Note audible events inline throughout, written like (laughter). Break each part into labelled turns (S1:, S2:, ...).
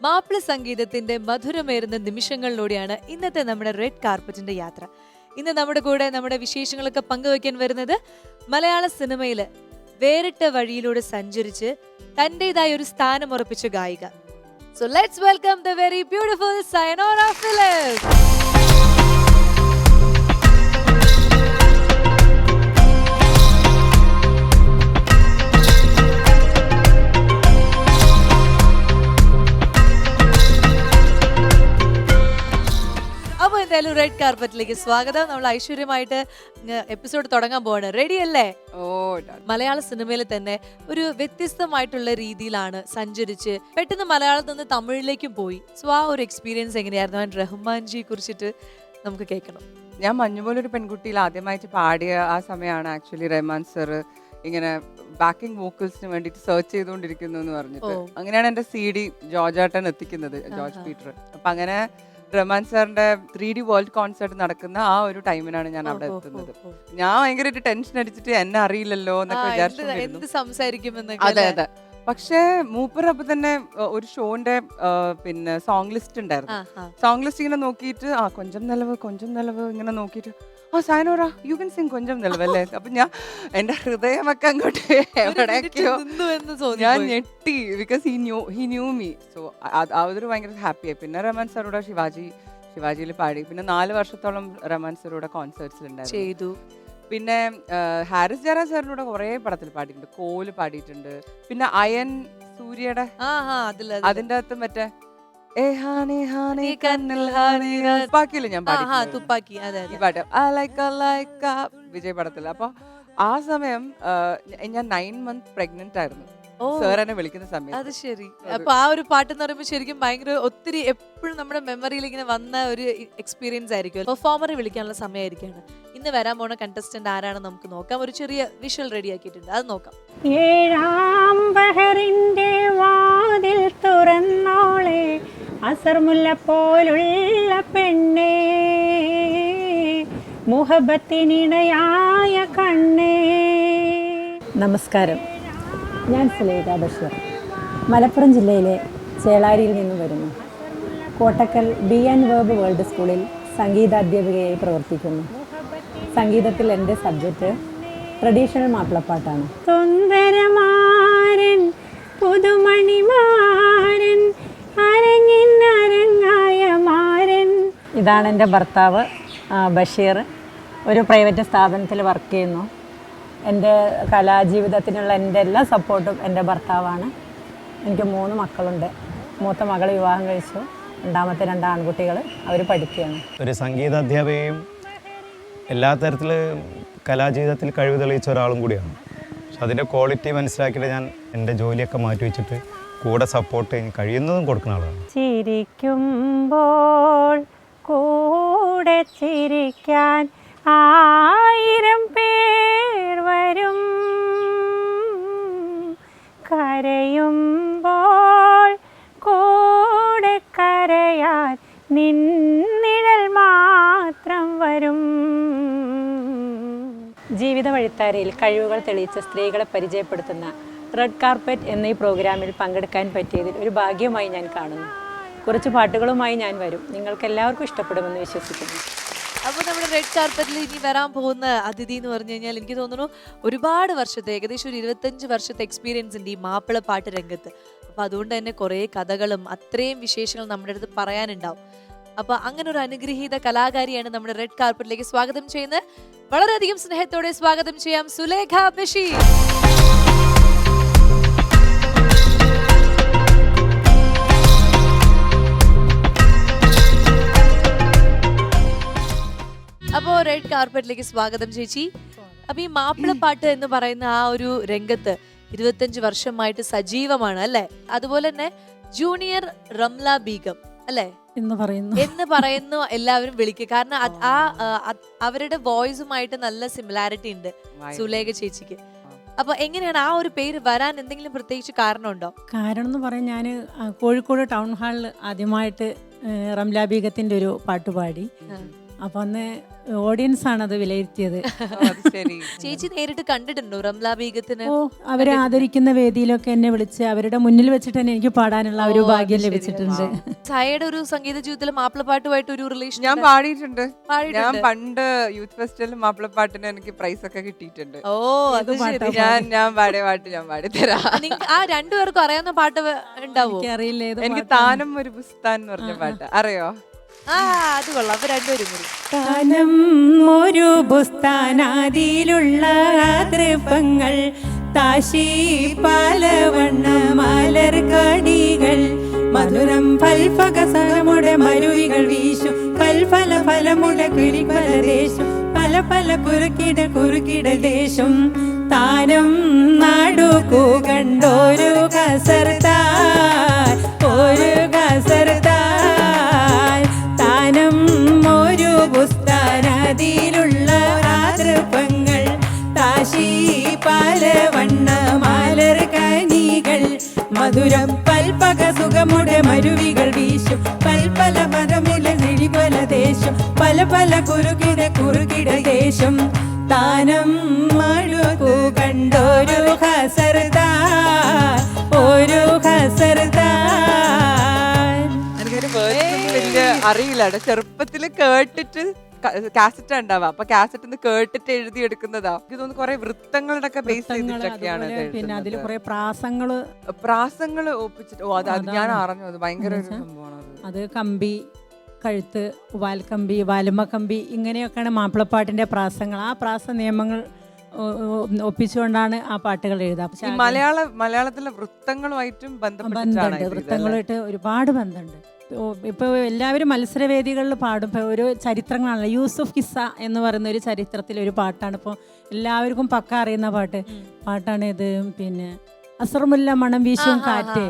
S1: മാപ്പിള സംഗീതത്തിന്റെ മധുരമേറുന്ന നിമിഷങ്ങളിലൂടെയാണ് ഇന്നത്തെ നമ്മുടെ റെഡ് കാർപ്പറ്റിന്റെ യാത്ര. ഇന്ന് നമ്മുടെ കൂടെ നമ്മുടെ വിശേഷങ്ങളൊക്കെ പങ്കുവയ്ക്കാൻ വരുന്നത് മലയാള സിനിമയിൽ വേറിട്ട വഴിയിലൂടെ സഞ്ചരിച്ച് തന്റേതായ ഒരു സ്ഥാനം ഉറപ്പിച്ച ഗായിക. So let's welcome the very beautiful Sayanora Philip എന്തായാലും റെഡ് കാർപ്പറ്റിലേക്ക് സ്വാഗതം. നമ്മൾ ഐശ്വര്യമായിട്ട് എപ്പിസോഡ് തുടങ്ങാൻ പോവാണ്. റെഡി അല്ലേ?
S2: ഓ
S1: മലയാള സിനിമയിൽ തന്നെ ഒരു വ്യത്യസ്തമായിട്ടുള്ള രീതിയിലാണ് സഞ്ചരിച്ച് പെട്ടെന്ന് മലയാളത്തിൽ നിന്ന് തമിഴിലേക്കും പോയി. സോ ആ ഒരു എക്സ്പീരിയൻസ് എങ്ങനെയായിരുന്നു? ആൻഡ് റഹ്മാൻജിയെ കുറിച്ചിട്ട് നമുക്ക് കേൾക്കണം.
S2: ഞാൻ മഞ്ഞുപോലൊരു പെൺകുട്ടിയിൽ ആദ്യമായിട്ട് പാടിയ ആ സമയമാണ് ആക്ച്വലി റഹ്മാൻ സർ ഇങ്ങനെ ബാക്കിംഗ് വോക്കൽസിന് വേണ്ടിയിട്ട് സെർച്ച് ചെയ്തുകൊണ്ടിരിക്കുന്നു എന്ന് പറഞ്ഞിട്ട്. അങ്ങനെയാണ് എന്റെ സി ഡി ജോർജ് എത്തിക്കുന്നത് ജോർജ് പീറ്റർ. അപ്പൊ അങ്ങനെ റഹ്മാൻ സാറിന്റെ ത്രീ ഡി വേൾഡ് കോൺസേർട്ട് നടക്കുന്ന ആ ഒരു ടൈമിനാണ് ഞാൻ അവിടെ എത്തുന്നത്. ഞാൻ ഭയങ്കരമായിട്ട് ടെൻഷൻ അടിച്ചിട്ട് എന്നെ അറിയില്ലല്ലോ എന്നൊക്കെ
S1: വിചാരിച്ചു
S2: അതെ അതെ. പക്ഷേ മൂപ്പർ അപ്പൊ തന്നെ ഒരു ഷോന്റെ പിന്നെ സോങ് ലിസ്റ്റ് ഉണ്ടായിരുന്നു. സോങ് ലിസ്റ്റ് ഇങ്ങനെ നോക്കിയിട്ട് ആ കൊഞ്ചം നിലവ് കൊഞ്ചം നിലവ് ഇങ്ങനെ നോക്കിയിട്ട് ആ സാനോറ യു കൻ സിംഗ് കൊഞ്ചം നിലവല്ലേ? അപ്പൊ ഞാൻ എന്റെ ഹൃദയമൊക്കെ അങ്ങോട്ട് എവിടേക്കോ ഞാൻ. ഞെട്ടി because he knew he knew me so അതൊരു ഭയങ്കര ഹാപ്പിയായി പിന്നെ രമൻ സാറോടെ ശിവാജി ശിവാജിയിൽ പാടി. പിന്നെ നാല് വർഷത്തോളം രമൻ സാറോടെ കോൺസേർട്സിലുണ്ടായിരുന്നു
S1: ചെയ്തു.
S2: പിന്നെ ഹാരിസ് ജറ സാറിനോട് കുറെ പടത്തിൽ പാടിയിട്ടുണ്ട്. കോൽ പാടിയിട്ടുണ്ട്. പിന്നെ അയൻ സൂര്യയുടെ അതിന്റെ അകത്ത് മറ്റേ ഞാൻ.
S1: തുപ്പാക്കി. അതെ
S2: ഈ പാട്ട്. വിജയ് പടത്തിൽ അപ്പൊ ആ സമയം ഞാൻ നയൻ മന്ത് പ്രഗ്നന്റ് ആയിരുന്നു. സാർ എന്നെ വിളിക്കുന്ന
S1: അത്
S2: സമയത്ത്
S1: ശരി.
S2: അത്.
S1: അപ്പൊ ആ ഒരു പാട്ട് എന്ന് പറയുമ്പോൾ ശരിക്കും ഭയങ്കര ഒത്തിരി എപ്പോഴും നമ്മുടെ മെമ്മറിയിൽ ഇങ്ങനെ വന്ന ഒരു എക്സ്പീരിയൻസ് ആയിരിക്കും. പെർഫോമറെ വിളിക്കാനുള്ള സമയമായിരിക്കാണ്. ഇന്ന് വരാൻ പോണ കണ്ടസ്റ്റന്റ് ആരാണെന്ന് നമുക്ക് നോക്കാം. ഒരു ചെറിയ വിഷ്വൽ റെഡി ആക്കിയിട്ടുണ്ട്. അത് നോക്കാം.
S3: ഏഴാം ബഹറിന്റെ വാതിൽ തുറന്നോളെ അസർമുല്ല പോലുള്ള പെണ്ണേ. മുഹബത്തിനിടയായ കണ്ണേ. നമസ്കാരം. ഞാൻ സുലേഖ ബഷീർ. മലപ്പുറം ജില്ലയിലെ ചേളാരിയിൽ നിന്നും വരുന്നു. Kottakkal B and verb world സ്കൂളിൽ സംഗീതാധ്യാപികയായി പ്രവർത്തിക്കുന്നു. സംഗീതത്തിൽ എന്റെ സബ്ജക്റ്റ് ട്രഡീഷണൽ മാപ്പിളപ്പാട്ടാണ് സുന്ദരമാരൻ പുതുമണിമാരൻ അരങ്ങിൻ അരങ്ങായ മാരൻ. ഇതാണ് എന്റെ ഭർത്താവ് ബഷീർ. ഒരു പ്രൈവറ്റ് സ്ഥാപനത്തിൽ വർക്ക് ചെയ്യുന്നു. എന്റെ കലാജീവിതത്തിനുള്ള എന്റെ എല്ലാ സപ്പോർട്ടും എന്റെ ഭർത്താവാണ്. എനിക്ക് മൂന്ന് മക്കളുണ്ട്. മൂത്ത മകൾ വിവാഹം കഴിച്ചു. രണ്ടാമത്തെ രണ്ട് ആൺകുട്ടികൾ അവർ പഠിക്കുകയാണ്.
S4: ഒരു സംഗീത അധ്യാപികയും എല്ലാ തരത്തിൽ കലാജീവിതത്തിൽ കഴിവ് തെളിയിച്ച ഒരാളും കൂടിയാണ്. പക്ഷെ അതിന്റെ ക്വാളിറ്റി മനസ്സിലാക്കിയിട്ട് ഞാൻ എന്റെ ജോലിയൊക്കെ മാറ്റി വെച്ചിട്ട് കൂടെ സപ്പോർട്ട് കഴിയുന്നതും കൊടുക്കുന്ന ആളാണ്.
S3: ചിരിക്കുമ്പോൾ കൂടെ ചിരിക്കാൻ ആയിരം പേർ വരും കരയുമ്പോൾ കൂടെ കരയാൻ നിന്നിഴൽ മാത്രം വരും. ജീവിത വഴിത്താരയിൽ കഴിവുകൾ തെളിയിച്ച സ്ത്രീകളെ പരിചയപ്പെടുത്തുന്ന റെഡ് കാർപ്പറ്റ് എന്ന ഈ പ്രോഗ്രാമിൽ പങ്കെടുക്കാൻ പറ്റിയതിൽ ഒരു ഭാഗ്യമായി ഞാൻ കാണുന്നു. കുറച്ച് പാട്ടുകളുമായി ഞാൻ വരും. നിങ്ങൾക്കെല്ലാവർക്കും ഇഷ്ടപ്പെടുമെന്ന് വിശ്വസിക്കുന്നു.
S1: അപ്പൊ നമ്മുടെ റെഡ് കാർപ്പറ്റിൽ ഇനി വരാൻ പോകുന്ന അതിഥി എന്ന് പറഞ്ഞു കഴിഞ്ഞാൽ എനിക്ക് തോന്നുന്നു ഒരുപാട് വർഷത്തെ ഏകദേശം ഒരു ഇരുപത്തഞ്ച് വർഷത്തെ എക്സ്പീരിയൻസ് ഉണ്ട് ഈ മാപ്പിള പാട്ട് രംഗത്ത്. അപ്പോൾ അതുകൊണ്ട് തന്നെ കുറേ കഥകളും അത്രയും വിശേഷങ്ങൾ നമ്മുടെ അടുത്ത് പറയാനുണ്ടാവും. അപ്പോൾ അങ്ങനെ ഒരു അനുഗ്രഹീത കലാകാരിയാണ് നമ്മുടെ റെഡ് കാർപ്പറ്റിലേക്ക് സ്വാഗതം ചെയ്യുന്നത്. വളരെയധികം സ്നേഹത്തോടെ സ്വാഗതം ചെയ്യാം സുലേഖ ബഷീർ. റെഡ് കാർപ്പറ്റിലേക്ക് സ്വാഗതം ചേച്ചി. അപ്പൊ ഈ മാപ്പിളപ്പാട്ട് എന്ന് പറയുന്ന ആ ഒരു രംഗത്ത് ഇരുപത്തഞ്ച് വർഷമായിട്ട് സജീവമാണ് അല്ലെ? അതുപോലെ തന്നെ ജൂനിയർ റംല ബീഗം അല്ലെ?
S3: എന്ന് പറയുന്നു.
S1: എന്ന് പറയുന്നു എല്ലാവരും വിളിക്കുക. കാരണം ആ അവരുടെ വോയിസുമായിട്ട് നല്ല സിമിലാരിറ്റി ഉണ്ട് സുലേഖ ചേച്ചിക്ക്. അപ്പൊ എങ്ങനെയാണ് ആ ഒരു പേര് വരാൻ എന്തെങ്കിലും പ്രത്യേകിച്ച് കാരണമുണ്ടോ?
S5: കാരണം എന്ന് പറയാൻ ഞാൻ കോഴിക്കോട് ടൗൺ ഹാളിൽ ആദ്യമായിട്ട് റംലാബീഗത്തിന്റെ റംല ഒരു പാട്ട് പാടി.
S3: അപ്പൊ അന്ന് ഓഡിയൻസ് ആണ് അത് വിലയിരുത്തിയത്. (laughs)
S1: ചേച്ചി നേരിട്ട് കണ്ടിട്ടുണ്ടോ റംല ബീഗത്തിന്?
S3: ഓ അവരെ ആദരിക്കുന്ന വേദിയിലൊക്കെ എന്നെ വിളിച്ച് അവരുടെ മുന്നിൽ വെച്ചിട്ട് തന്നെ എനിക്ക് പാടാനുള്ള ഒരു ഭാഗ്യം ലഭിച്ചിട്ടുണ്ട്.
S1: സായയുടെ ഒരു സംഗീത ജീവിതത്തിൽ മാപ്പിളപ്പാട്ടുമായിട്ട് ഒരു റിലേഷൻ
S2: ഞാൻ പാടിയിട്ടുണ്ട്. ഞാൻ പണ്ട് യൂത്ത് ഫെസ്റ്റിവലിൽ മാപ്പിളപ്പാട്ടിന് എനിക്ക് പ്രൈസ് ഒക്കെ കിട്ടിയിട്ടുണ്ട്.
S1: ഓ അത്?
S2: ഞാൻ ഞാൻ പാടിയ പാട്ട് ഞാൻ പാടിത്തരാം. തരാം
S1: ആ രണ്ടുപേർക്കും അറിയാവുന്ന പാട്ട് ഉണ്ടാവും?
S3: ഉണ്ടാവോ
S2: എനിക്ക്
S3: താനും
S2: താനം ഒരു പുസ്താൻ എന്ന് പറഞ്ഞ പാട്ട്. അറിയോ?
S1: ആ
S3: താനം ഒരു തൃപ്പങ്ങൾ താശി പാലവണ്ണ മലർ കടികൾ മധുരം ഫൽഫക സഹമുടെ മരുവികൾ വീശു കൽഫല ഫലമുടെ കിളിഫല ദേശം പല പല കുറുക്കിട കുറുക്കിട ദേശം. താനം നാടു കണ്ടോരു കസർത്താൻ മധുരം പൽപക സുഖമുടെ മരുവികൾ വീശും. പൽപല മതമില നിഴിപല ദേശം. പല പല കുറുകിട കുറുകിട ദേശം. താനം മഴുകു കണ്ടൊരു ഹസർദാ ഒരു
S2: ഹസർദാ. അറിയില്ല. ചെറുപ്പത്തിൽ കേട്ടിട്ട് കാസറ്റ് ഉണ്ടാവുക അപ്പൊ കാസറ്റ് കേട്ടിട്ട് എഴുതി എടുക്കുന്നതാ എനിക്ക് തോന്നുന്നു കുറെ വൃത്തങ്ങളുടെ ഒക്കെ ബേസ് ചെയ്തിട്ടൊക്കെയാണ്
S3: പിന്നെ അതിൽ. കുറെ പ്രാസങ്ങൾ
S2: പ്രാസങ്ങൾ ഒപ്പിച്ചിട്ട് ഓ അത് ഞാൻ. അറിഞ്ഞു അത് ഭയങ്കര ഒരു സംഭവമാണ് അത്.
S3: കമ്പി കഴുത്ത് വാൽക്കമ്പി വാലുമ കമ്പി ഇങ്ങനെയൊക്കെയാണ് മാപ്പിളപ്പാട്ടിന്റെ പ്രാസങ്ങൾ ആ പ്രാസ നിയമങ്ങൾ ഒപ്പിച്ചുകൊണ്ടാണ് ആ പാട്ടുകൾ അത്
S2: മലയാള മലയാളത്തിലെ വൃത്തങ്ങളുമായിട്ടും ബന്ധപ്പെട്ടിട്ടാണ്?
S3: വൃത്തങ്ങളുമായിട്ട് ഒരുപാട് ബന്ധമുണ്ട് ഇപ്പോൾ എല്ലാവരും മത്സരവേദികളിൽ പാടും. ഇപ്പോൾ ഒരു ചരിത്രങ്ങളാണല്ലോ. യൂസുഫ് കിസ്സ എന്ന് പറയുന്ന ഒരു ചരിത്രത്തിൽ ഒരു പാട്ടാണ്. ഇപ്പോൾ എല്ലാവർക്കും പക്ക അറിയുന്ന പാട്ട്. പാട്ടാണ് ഇത്. പിന്നെ അസർമുല്ല മണം വീശും കാറ്റ്.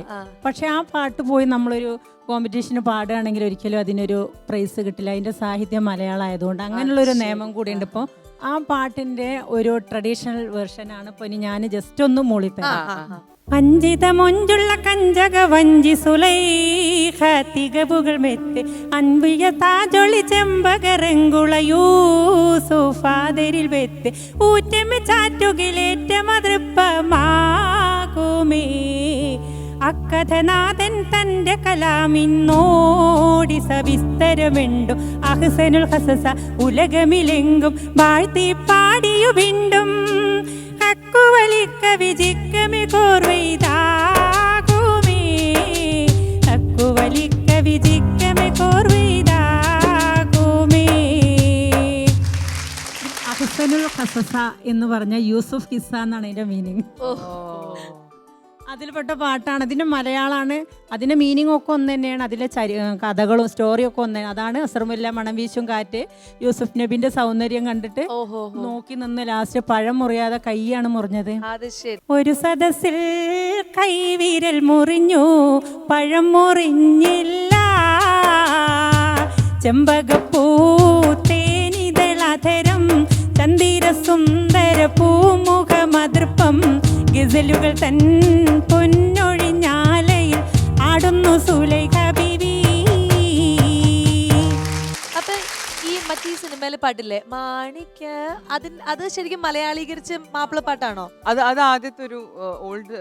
S3: പക്ഷെ ആ പാട്ട് പോയി നമ്മളൊരു കോമ്പറ്റീഷന് പാടുകയാണെങ്കിൽ ഒരിക്കലും അതിനൊരു പ്രൈസ് കിട്ടില്ല. അതിന്റെ സാഹിത്യം മലയാളം ആയതുകൊണ്ട് അങ്ങനെയുള്ളൊരു നിയമം കൂടിയുണ്ട് ഇപ്പോൾ ആ. പാട്ടിന്റെ ഒരു ട്രഡീഷണൽ വേർഷനാണ്. ഇപ്പോൾ ഇനി ഞാൻ ജസ്റ്റ് ഒന്ന്
S1: ആ,
S3: മൂളിത്തരാം
S1: ആ, ആ.
S3: അഞ്ചിത മൊഞ്ചുള്ള കഞ്ചക വഞ്ചി സുലൈഖ തികവുകൾ മെത്ത് അൻപിയ താജൊളി ചെമ്പകരങ്കുള യൂസുഫാദരിൽ വെത്ത് ഊറ്റമ്മ ചാറ്റുകിലേറ്റ മതൃപ്പമാകുമേ അക്കഥനാഥൻ തന്റെ കലാമിന്നോടി സവിസ്തരമുണ്ടു അഹ്സനുൽ ഹസസ ഉലകമിലെങ്കും വാഴ്ത്തി പാടിയു വീണ്ടും ഹക്കുവലിക്ക വിജിക്കമി കോർവെയ്താകുമേ ഹക്കുവലിക്ക വിജിക്കമി കോർവെയ്താകുമേ ഹസനുൽ ഹസസ എന്ന് പറഞ്ഞ യൂസുഫ് ഹിസ്സ എന്നാണ് അതിന്റെ മീനിങ് അതിൽപ്പെട്ട പാട്ടാണ്. അതിന്റെ മലയാളമാണ് അതിന്റെ മീനിങ് ഒക്കെ ഒന്ന് തന്നെയാണ്. അതിലെ ചരി കഥകളും സ്റ്റോറിയും ഒക്കെ ഒന്ന്. അതാണ് അസറുമില്ല മണം വീശും കാറ്റ്. യൂസുഫ് നബിന്റെ സൗന്ദര്യം കണ്ടിട്ട് നോക്കി നിന്ന് ലാസ്റ്റ് പഴം മുറിയാതെ കൈയാണ് മുറിഞ്ഞത്. ഒരു സദസ്സിൽ കൈവിരൽ മുറിഞ്ഞു. പഴം മുറിഞ്ഞില്ല. ചെമ്പകപ്പൂ തേനിതളധരം ചന്ദിര സുന്ദര പൂമുഖ മതൃപ്പം ഗസലുകൾ തൻ പൊന്നൊഴിഞ്ഞാലയിൽ ആടുന്നു സുലൈഖ
S1: അപ്പൊ ഈ മറ്റേ സിനിമയിലെ പാട്ടില്ലേ? മാണിക്ക അത് അത് ശരിക്കും മലയാളീകരിച്ച് മാപ്പിളപ്പാട്ടാണോ
S2: അത് അത് ആദ്യത്തെ ഒരു ഓൾഡ്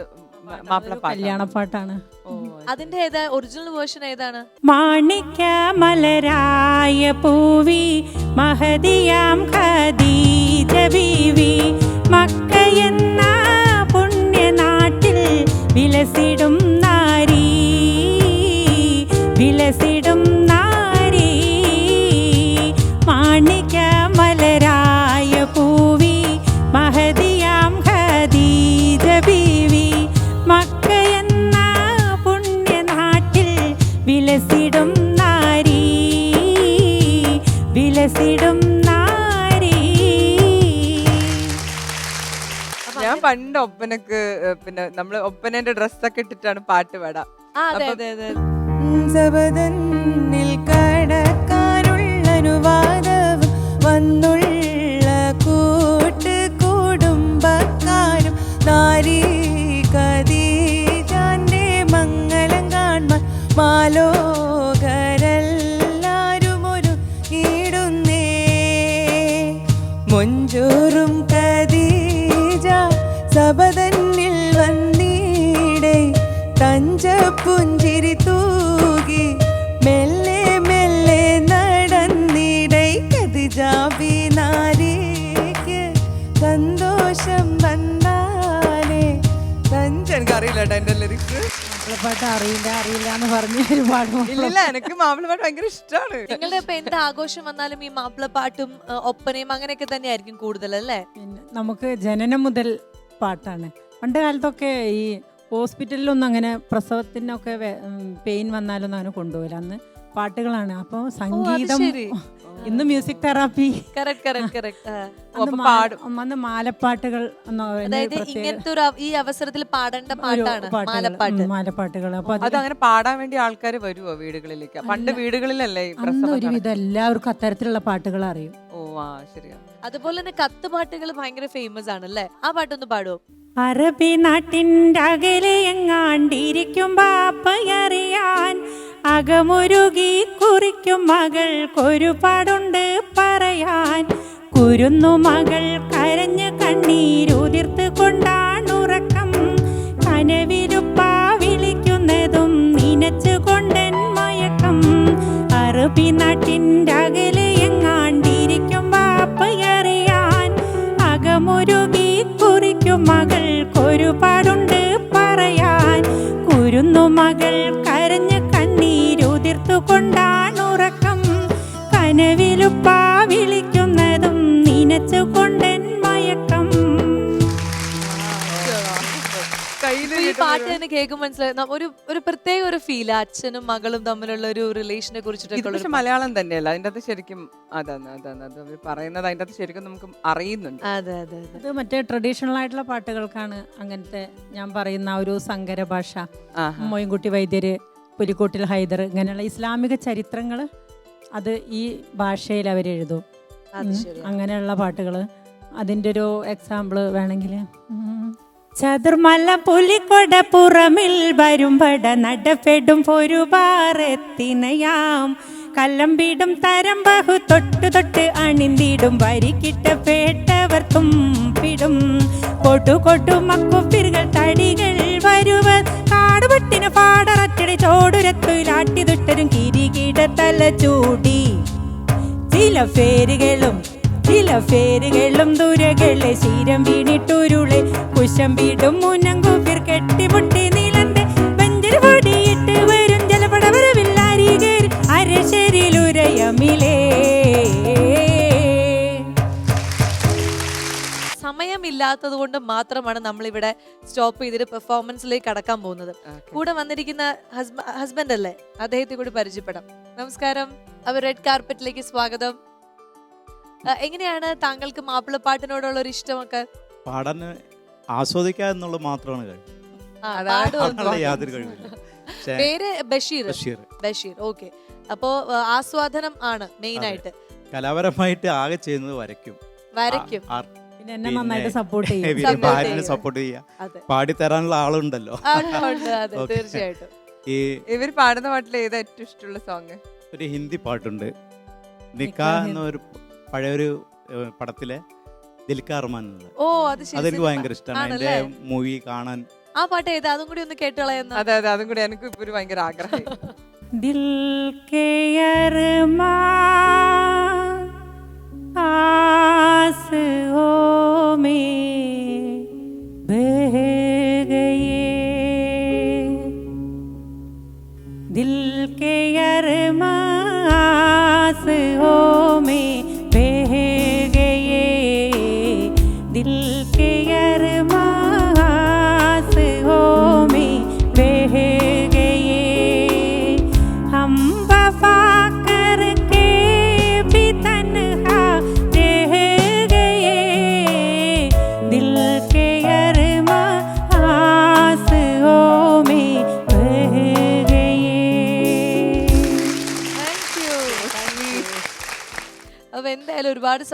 S2: മാപ്പിളപ്പാട്ടാണ്
S3: കല്യാണപ്പാട്ടാണ്.
S1: അതിന്റെ ഏതാ ഒറിജിനൽ വേർഷൻ ഏതാണ്?
S3: മാണിക്യ മലരായ പൂവി മഹദിയാം ഖദീജ ബീവി മക്ക എന്ന പുണ്യനാട്ടിൽ വിലസിടും
S2: പണ്ട് ഒപ്പനക്ക് പിന്നെ നമ്മൾ ഒപ്പനന്റെ ഡ്രസ്സൊക്കെ ഇട്ടിട്ടാണ് പാട്ട് പാടാം.
S3: കടക്കാനുള്ള അനുവാദവും വന്നുള്ള കൂട്ട് കുടുംബക്കാരും നാരി മംഗലം കാൺമാൻ മാലോകരെല്ലാരും അറിയില്ല അറിയില്ല എന്ന് പറഞ്ഞ് ഒരുപാട്
S2: ഇല്ലില്ല എനിക്ക് മാപ്പിളപ്പാട്ട് ഭയങ്കര ഇഷ്ടമാണ്
S1: നിങ്ങളുടെ ഇപ്പൊ എന്ത് ആഘോഷം വന്നാലും ഈ മാപ്പിളപ്പാട്ടും ഒപ്പനയും അങ്ങനെയൊക്കെ തന്നെയായിരിക്കും കൂടുതൽ അല്ലേ?
S3: പിന്നെ നമുക്ക് ജനനം മുതൽ പാട്ടാണ്. പണ്ട് കാലത്തൊക്കെ ഈ ഹോസ്പിറ്റലിലൊന്നും അങ്ങനെ പ്രസവത്തിനൊക്കെ പെയിൻ വന്നാലൊന്നും അങ്ങനെ കൊണ്ടുപോയില്ല അന്ന് പാട്ടുകളാണ്. അപ്പോൾ സംഗീതം
S1: ശരി.
S3: ഇന്ന് music therapy
S1: correct correct correct
S2: അപ്പൊ
S3: അന്ന്
S2: പാടും.
S3: മാല- അന്ന് മാലപ്പാട്ടുകൾ
S1: അതായത്
S3: പ്രത്യേക
S1: ഇങ്ങനത്തെ ഒരു ഈ അവസരത്തിൽ പാടേണ്ട പാട്ടാണ് മാലപ്പാട്ട്.
S3: മാലപ്പാട്ടുകൾ. അപ്പൊ
S2: അത് അങ്ങനെ പാടാൻ വേണ്ടി ആൾക്കാർ വരുവോ വീടുകളിലേക്ക്? പണ്ട് വീടുകളിലല്ലേ ഈ
S3: അന്ന് ഒരുവിധം എല്ലാവർക്കും അത്തരത്തിലുള്ള പാട്ടുകൾ അറിയും.
S2: ഓ ആ ശരിയാ.
S1: അതുപോലെ തന്നെ കത്ത് പാട്ടുകൾ ഭയങ്കര ഫേമസ് ആണ് അല്ലേ ആ പാട്ടൊന്ന് പാടുവോ?
S3: അറബി നാട്ടിന്റെ അകലെ എങ്ങാണ്ടിരിക്കും ബാപ്പയറിയാൻ. അകമൊരുകി കുറിക്കും മകൾക്കൊരുപാടുണ്ട് പറയാൻ. കുരുന്നു മകൾ കരഞ്ഞ് കണ്ണീരുതിർത്ത് കൊണ്ടാണുറക്കം. കനവിരുപ്പാ വിളിക്കുന്നതും നിനച്ചു കൊണ്ടൻ മയക്കം. അറബി നാട്ടിന്റെ അകലെ എങ്ങാണ്ടിരിക്കും വാപ്പയറിയാൻ. അകമൊരുകി കുറിക്കും മകൾക്കൊരുപാടുണ്ട് പറയാൻ. കുരുന്നു മകൾ കൊണ്ടാണുറക്കം. കനവിലുപ്പാ വിളിക്കുന്നതും നനച്ചു കൊണ്ടൻ മയക്കം.
S1: ഈ പാട്ട് തന്നെ കേൾക്കുമ്പോൾ മനസ്സിലായി. ഒരു ഒരു പ്രത്യേക ഒരു ഫീൽ അച്ഛനും മകളും തമ്മിലുള്ള ഒരു റിലേഷനെ
S2: ഇത്
S1: കുറിച്ചിട്ടൊക്കെ
S2: മലയാളം തന്നെയല്ല. അതിന്റെ അകത്ത് ശരിക്കും അതാണ് അതാണ്. അത് അവർ പറയുന്നത് അതിന്റെ അകത്ത് ശരിക്കും നമുക്ക് അറിയുന്നുണ്ട്.
S1: അതെ അതെ അതെ.
S3: അത് മറ്റേ ട്രഡീഷണൽ ആയിട്ടുള്ള പാട്ടുകൾക്കാണ് അങ്ങനത്തെ ഞാൻ പറയുന്ന ഒരു സങ്കര ഭാഷ. മോയിൻകുട്ടി വൈദ്യര് പുലിക്കോട്ടിൽ ഹൈദർ ഇങ്ങനെയുള്ള ഇസ്ലാമിക ചരിത്രങ്ങൾ അത് ഈ ഭാഷയിൽ അവർ
S1: എഴുതും.
S3: അങ്ങനെയുള്ള പാട്ടുകൾ അതിന്റെ ഒരു എക്സാമ്പിൾ വേണമെങ്കിൽ ചതുർമല പുലിക്കൊട പുറമിൽ വരുംപട നടപ്പെടും പൊരുപാറെത്തിനയാം. കല്ലമ്പിടും തരം ബഹു തൊട്ട് തൊട്ട് അണിന്തിടും വരിക്കിട്ട പേട്ടവർ തുമ്പിടും കൊട്ടു കൊട്ടു മക്കുപ്പിരുകൾ തടികൾ വരുവൻ കാടുപെട്ടിന് പാടറച്ചടി ചോടുരത്തുയിലാട്ടി ദുഷ്ടരും കിരികിട തല ചൂടി. ചില പേരുകളും ചില പേരുകളും ദുരകളെ ശീരം വീണിട്ടുരുളെ. കുശം വീടും മുന്നങ്കൂപ്പിർ കെട്ടിമുട്ടി
S1: സമയമില്ലാത്തത് കൊണ്ട് മാത്രമാണ് നമ്മൾ ഇവിടെ സ്റ്റോപ്പ് ചെയ്തിട്ട് പെർഫോമൻസിലേക്ക് കടക്കാൻ പോകുന്നത്. കൂടെ വന്നിരിക്കുന്ന ഹസ്ബൻഡ് അല്ലേ? അദ്ദേഹത്തെ കൂടി പരിചയപ്പെടാം. നമസ്കാരം. അവർ റെഡ് കാർപ്പറ്റിലേക്ക് സ്വാഗതം. എങ്ങനെയാണ് താങ്കൾക്ക് മാപ്പിളപ്പാട്ടിനോടുള്ള ഒരു ഇഷ്ടമൊക്കെ?
S5: പാടാൻ ആസ്വദിക്കുക എന്നുള്ളത് മാത്രമാണ് കഴിവ് യാതൊരു കഴിവില്ല.
S1: പേര് ബഷീർ.
S5: ബഷീർ.
S1: ബഷീർ ഓക്കെ. അപ്പോ ആസ്വാദനം ആണ് മെയിൻ. ആയിട്ട്
S5: കലാപരമായിട്ട് ആകെ ചെയ്യുന്നത് വരയ്ക്കും.
S1: വരയ്ക്കും.
S3: സപ്പോർട്ട്
S5: ഭാര്യനെ സപ്പോർട്ട് ചെയ്യുക
S1: പാടി
S5: തരാനുള്ള ആളുണ്ടല്ലോ.
S1: തീർച്ചയായിട്ടും.
S5: ഈ
S2: ഇവർ പാടുന്ന പാട്ടിൽ ഏറ്റവും ഇഷ്ടമുള്ള സോങ്
S5: ഒരു ഹിന്ദി പാട്ടുണ്ട്. നിക്ക എന്ന പഴയൊരു പടത്തിലെ
S1: ഓ അത്
S5: ഇഷ്ടമാണ് മൂവി കാണാൻ.
S1: ആ പാട്ട് ഏതാ? കൂടി ഒന്ന്
S2: അതെ അതെ കൂടി ഇപ്പൊ ഒരു ആഗ്രഹം.
S1: ദിൽ ആസ് ഹോ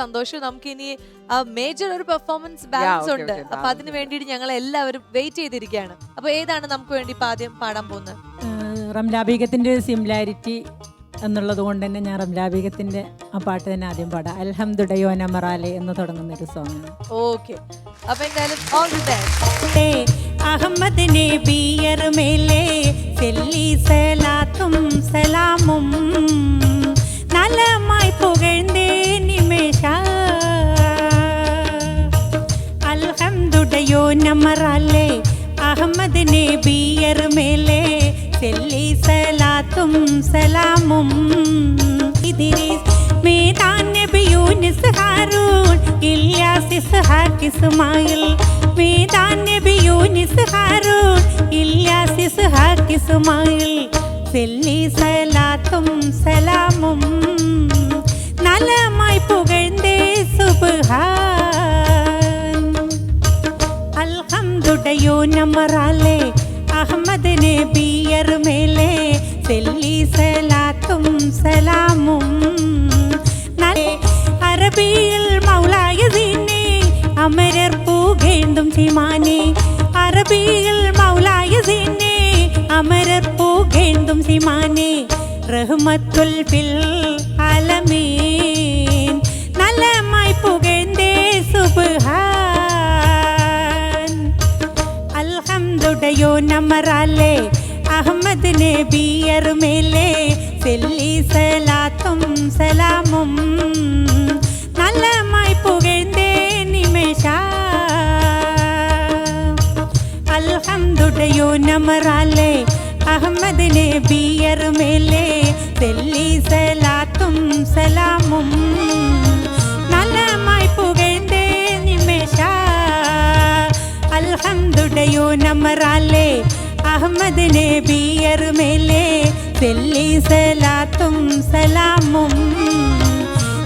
S1: സന്തോഷം. നമുക്ക് ഇനി മേജർ ഒരു പെർഫോമൻസ് ബാലൻസ് ഉണ്ട്. അപ്പൊ അതിന് വേണ്ടിയിട്ട് ഞങ്ങൾ എല്ലാവരും വെയിറ്റ് ചെയ്തിരിക്കുകയാണ്. അപ്പൊ ഏതാണ് നമുക്ക് വേണ്ടി ഇപ്പൊ ആദ്യം പാടാൻ പോകുന്നത്?
S3: റംലാബീഗത്തിന്റെ സിമിലാരിറ്റി എന്നുള്ളത് കൊണ്ട് തന്നെ ഞാൻ റംലാബീഗത്തിന്റെ ആ പാട്ട് തന്നെ ആദ്യം പാടാം. അൽഹംദുഡയോ നമറാലെ എന്ന് തുടങ്ങുന്ന ഒരു സോങ്
S1: ഓക്കെ അപ്പൊ എന്തായാലും ഓൾ ദി ബെസ്റ്റ്
S3: അഹമ്മദ് നബിയർ മേലെ സലാത്തും സലാമും. നലമായി പുകഴ്ന്നേ നിമേഷ. അൽഹംദുടയോ നമറാലെ അഹമ്മദ് നബിയർ മേലെ. ചെല്ലി സലാത്തും സലാമും. ഇദ്രീസ് മീതാൻ നബി യൂനിസ് ഹാറൂൻ ഇല്യാസ് ഇസ്ഹാഖ് ഇസ്മായിൽ മീതാൻ നബി യൂനിസ് ഹാറൂൻ ഇല്യാസ് ഇസ്ഹാഖ് ഇസ്മായിൽ ചെല്ലി സലാത്തും സലാമും നലമായി പുകഴ്ந்தே സുബ്ഹാൻ. അൽഹംദുടയോ നമറാലേ അഹമ്മദ് നബിയർ മേലെ സെല്ലി സലാത്തും സലാമും അറബിയിൽ മൗലായ ദീനെ അമരർ പൂകേണ്ടും ചിമാനെ അറബിയിൽ മൗലായ ദീനെ അമരർ வேண்டும் சிமானே. ரஹ்மத்துல் பில் அலமீன் நலமாய் புகழ்ந்தே சுபஹான். அல்ஹம்துடையோ நமராலே. அஹமது நபியர் மேலே செல்லி சலாத்தும் சலாமும். நலமாய் புகழ்ந்தே நிமிஷா. அல்ஹம்துடையோ நமராலே. അഹമ്മദ് നബിയറുമേലേ തെല്ലി സലാത്തും സലാമും. നലമായി പുകഴ്ന്നേ നിമേഷ. അൽഹംദുടയോ നമറാലേ. അഹമ്മദ് നബിയറുമേലേ തെല്ലി സലാത്തും സലാമും.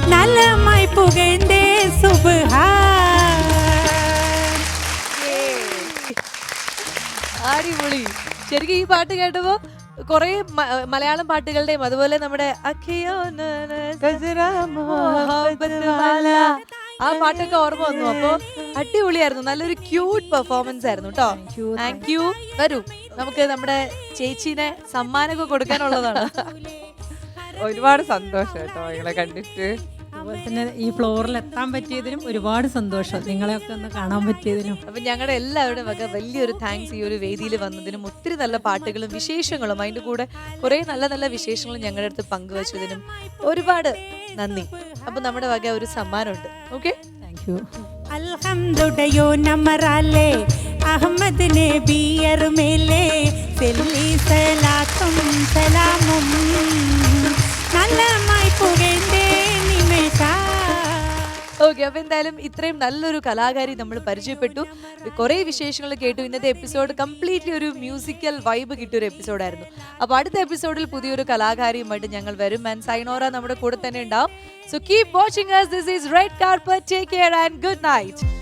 S3: നലമായി പുകഴ്ന്നേ സുബ്ഹാൻ
S1: ശരിക്കും ഈ പാട്ട് കേട്ടപ്പോ കുറെ മലയാളം പാട്ടുകളുടെയും അതുപോലെ നമ്മുടെ ആ പാട്ടൊക്കെ ഓർമ്മ വന്നു. അപ്പോ അടിപൊളിയായിരുന്നു. നല്ലൊരു ക്യൂട്ട് പെർഫോമൻസ് ആയിരുന്നു കേട്ടോ താങ്ക് യു വരൂ. നമുക്ക് നമ്മുടെ ചേച്ചീനെ സമ്മാനമൊക്കെ കൊടുക്കാനുള്ളതാണ്.
S2: ഒരുപാട് സന്തോഷം കേട്ടോ നിങ്ങളെ കണ്ടിട്ട്.
S5: അതുപോലെ തന്നെ ഈ ഫ്ലോറിൽ എത്താൻ പറ്റിയതിനും ഒരുപാട് സന്തോഷം. നിങ്ങളെയൊക്കെ ഒന്ന് കാണാൻ പറ്റിയതിനും
S1: അപ്പൊ ഞങ്ങളുടെ എല്ലാവരുടെ വക വലിയൊരു താങ്ക്സ് ഈ ഒരു വേദിയിൽ വന്നതിനും ഒത്തിരി നല്ല പാട്ടുകളും വിശേഷങ്ങളും അതിന്റെ കൂടെ കുറേ നല്ല നല്ല വിശേഷങ്ങളും ഞങ്ങളുടെ അടുത്ത് പങ്കുവച്ചതിനും ഒരുപാട് നന്ദി. അപ്പൊ നമ്മുടെ വക ഒരു സമ്മാനമുണ്ട്. ഓക്കെ?
S5: താങ്ക് യു
S3: അൽഹംദുടയോ നമറാലേ അഹമ്മദ് നബിയർ മേലെ സെല്ലി സലാത്തും സലാമും. നല്ലമായി
S1: ഓക്കെ അപ്പൊ എന്തായാലും ഇത്രയും നല്ലൊരു കലാകാരി നമ്മൾ പരിചയപ്പെട്ടു. കുറെ വിശേഷങ്ങൾ കേട്ടു. ഇന്നത്തെ എപ്പിസോഡ് കംപ്ലീറ്റ്ലി ഒരു മ്യൂസിക്കൽ വൈബ് കിട്ടിയൊരു എപ്പിസോഡായിരുന്നു അപ്പൊ അടുത്ത എപ്പിസോഡിൽ പുതിയൊരു കലാകാരിയുമായിട്ട് ഞങ്ങൾ വരും. ആൻഡ് സൈനോറ നമ്മുടെ കൂടെ തന്നെ ഉണ്ടാവും. So keep watching this is red carpet take care and good night